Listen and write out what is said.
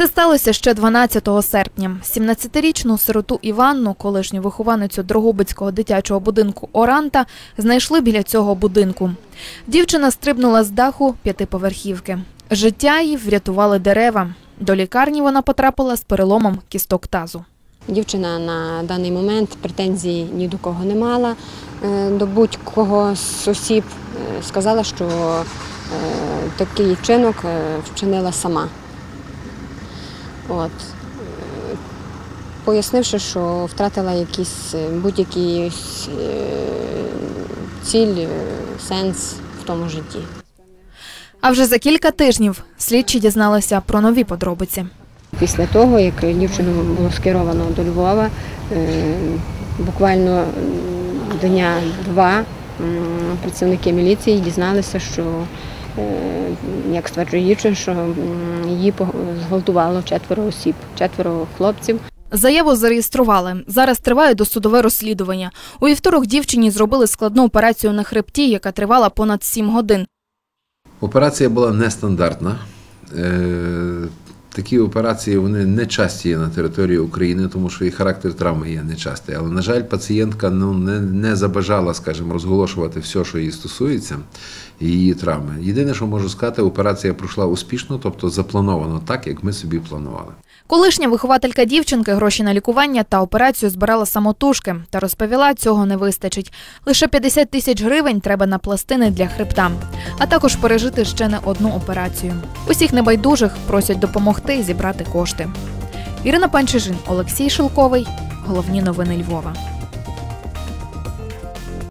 Це сталося ще 12 серпня. 17-річну сироту Іванну, колишню вихованицю Дрогобицького дитячого будинку Оранта, знайшли біля цього будинку. Дівчина стрибнула з даху п'ятиповерхівки. Життя їй врятували дерева. До лікарні вона потрапила з переломом кісток тазу. Дівчина на даний момент претензій ні до кого не мала. Е, До будь-кого з осіб е, сказала, що е, такий вчинок вчинила сама. От. Пояснивши, що втратила якісь е, будь-які е, ціль, е, сенс в тому житті. А вже за кілька тижнів слідчі дізналися про нові подробиці. Після того, як дівчину було скеровано до Львова, буквально дня два працівники міліції дізналися, що, як стверджуючи, що її зґвалтувало четверо осіб, четверо хлопців. Заяву зареєстрували. Зараз триває досудове розслідування. У вівторок дівчині зробили складну операцію на хребті, яка тривала понад сім годин. Операція була нестандартна. Такі операції вони не часті є на території України, тому що і характер травми є нечастий. Але, на жаль, пацієнтка ну, не, не забажала, скажімо, розголошувати все, що її стосується, її травми. Єдине, що можу сказати, операція пройшла успішно, тобто заплановано так, як ми собі планували. Колишня вихователька дівчинки гроші на лікування та операцію збирала самотужки та розповіла, цього не вистачить. Лише 50 тисяч гривень треба на пластини для хребта, а також пережити ще не одну операцію. Усіх небайдужих просять допомогти зібрати кошти. Ірина Панчижин, Олексій Шилковий. Головні новини Львова.